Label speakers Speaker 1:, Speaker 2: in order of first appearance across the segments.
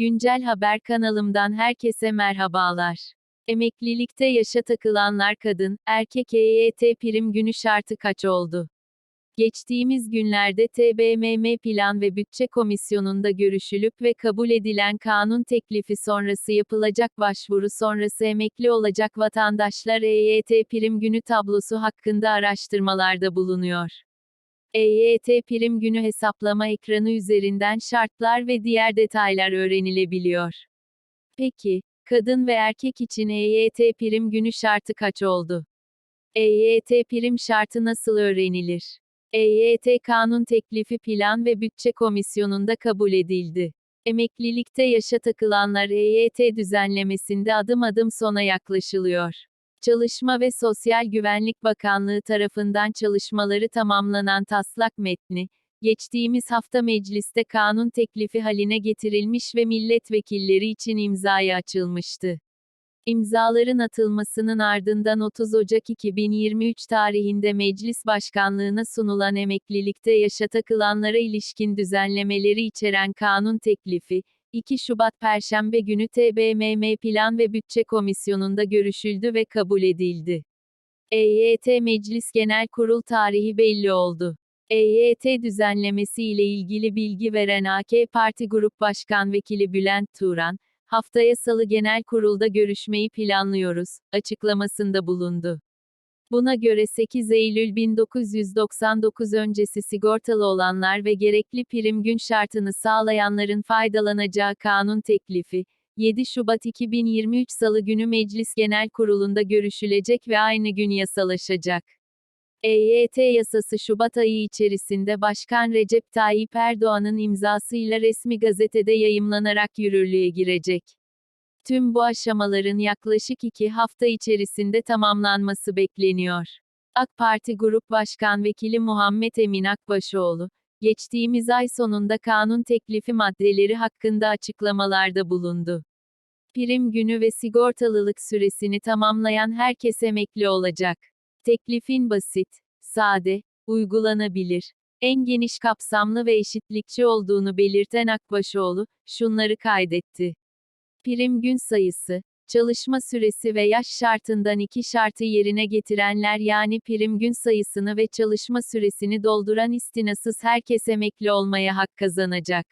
Speaker 1: Güncel Haber kanalımdan herkese merhabalar. Emeklilikte yaşa takılanlar kadın, erkek EYT prim günü şartı kaç oldu? Geçtiğimiz günlerde TBMM Plan ve Bütçe Komisyonu'nda görüşülüp ve kabul edilen kanun teklifi sonrası yapılacak başvuru sonrası emekli olacak vatandaşlar EYT prim günü tablosu hakkında araştırmalarda bulunuyor. EYT prim günü hesaplama ekranı üzerinden şartlar ve diğer detaylar öğrenilebiliyor. Peki, kadın ve erkek için EYT prim günü şartı kaç oldu? EYT prim şartı nasıl öğrenilir? EYT kanun teklifi Plan ve Bütçe Komisyonu'nda kabul edildi. Emeklilikte yaşa takılanlar EYT düzenlemesinde adım adım sona yaklaşılıyor. Çalışma ve Sosyal Güvenlik Bakanlığı tarafından çalışmaları tamamlanan taslak metni, geçtiğimiz hafta mecliste kanun teklifi haline getirilmiş ve milletvekilleri için imzaya açılmıştı. İmzaların atılmasının ardından 30 Ocak 2023 tarihinde Meclis Başkanlığına sunulan emeklilikte yaşa takılanlara ilişkin düzenlemeleri içeren kanun teklifi, 2 Şubat Perşembe günü TBMM Plan ve Bütçe Komisyonu'nda görüşüldü ve kabul edildi. EYT Meclis Genel Kurul tarihi belli oldu. EYT düzenlemesi ile ilgili bilgi veren AK Parti Grup Başkan Vekili Bülent Turan, haftaya Salı Genel Kurul'da görüşmeyi planlıyoruz, açıklamasında bulundu. Buna göre 8 Eylül 1999 öncesi sigortalı olanlar ve gerekli prim gün şartını sağlayanların faydalanacağı kanun teklifi, 7 Şubat 2023 Salı günü Meclis Genel Kurulu'nda görüşülecek ve aynı gün yasalaşacak. EYT yasası Şubat ayı içerisinde Başkan Recep Tayyip Erdoğan'ın imzasıyla resmi gazetede yayımlanarak yürürlüğe girecek. Tüm bu aşamaların yaklaşık iki hafta içerisinde tamamlanması bekleniyor. AK Parti Grup Başkan Vekili Muhammed Emin Akbaşoğlu, geçtiğimiz ay sonunda kanun teklifi maddeleri hakkında açıklamalarda bulundu. Prim günü ve sigortalılık süresini tamamlayan herkes emekli olacak. Teklifin basit, sade, uygulanabilir, en geniş kapsamlı ve eşitlikçi olduğunu belirten Akbaşoğlu, şunları kaydetti. Prim gün sayısı, çalışma süresi ve yaş şartından iki şartı yerine getirenler yani prim gün sayısını ve çalışma süresini dolduran istinasız herkes emekli olmaya hak kazanacak.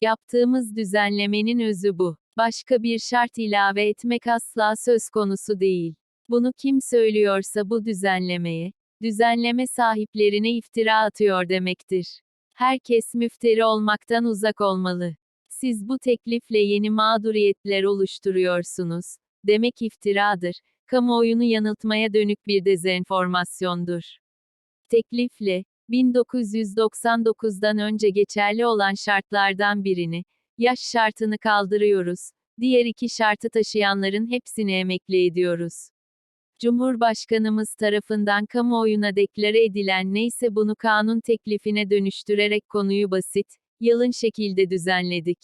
Speaker 1: Yaptığımız düzenlemenin özü bu. Başka bir şart ilave etmek asla söz konusu değil. Bunu kim söylüyorsa bu düzenlemeye, düzenleme sahiplerine iftira atıyor demektir. Herkes müfteri olmaktan uzak olmalı. Siz bu teklifle yeni mağduriyetler oluşturuyorsunuz. Demek iftiradır. Kamuoyunu yanıltmaya dönük bir dezenformasyondur. Teklifle, 1999'dan önce geçerli olan şartlardan birini, yaş şartını kaldırıyoruz. Diğer iki şartı taşıyanların hepsini emekli ediyoruz. Cumhurbaşkanımız tarafından kamuoyuna deklare edilen neyse bunu kanun teklifine dönüştürerek konuyu basit, yalın şekilde düzenledik.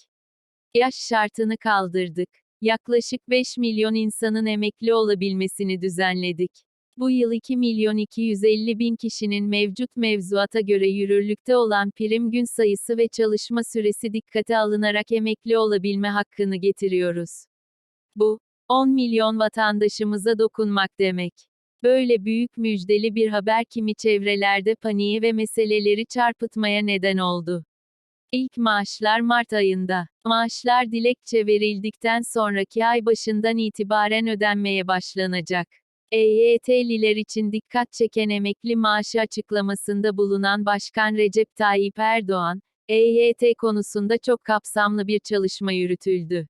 Speaker 1: Yaş şartını kaldırdık. Yaklaşık 5 milyon insanın emekli olabilmesini düzenledik. Bu yıl 2 milyon 250 bin kişinin mevcut mevzuata göre yürürlükte olan prim gün sayısı ve çalışma süresi dikkate alınarak emekli olabilme hakkını getiriyoruz. Bu, 10 milyon vatandaşımıza dokunmak demek. Böyle büyük müjdeli bir haber kimi çevrelerde paniğe ve meseleleri çarpıtmaya neden oldu. İlk maaşlar Mart ayında. Maaşlar dilekçe verildikten sonraki ay başından itibaren ödenmeye başlanacak. EYT'liler için dikkat çeken emekli maaşı açıklamasında bulunan Başkan Recep Tayyip Erdoğan, EYT konusunda çok kapsamlı bir çalışma yürütüldü.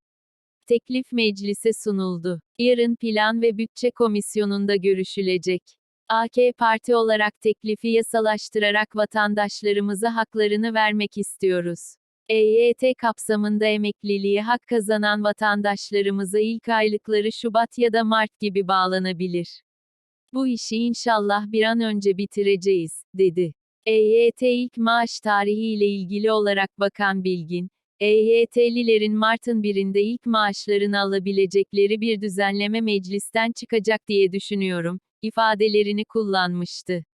Speaker 1: Teklif meclise sunuldu. Yarın Plan ve Bütçe Komisyonu'nda görüşülecek. AK Parti olarak teklifi yasalaştırarak vatandaşlarımıza haklarını vermek istiyoruz. EYT kapsamında emekliliğe hak kazanan vatandaşlarımıza ilk aylıkları Şubat ya da Mart gibi bağlanabilir. Bu işi inşallah bir an önce bitireceğiz, dedi. EYT ilk maaş tarihi ile ilgili olarak Bakan Bilgin, EYT'lilerin Mart'ın birinde ilk maaşlarını alabilecekleri bir düzenleme meclisten çıkacak diye düşünüyorum, ifadelerini kullanmıştı.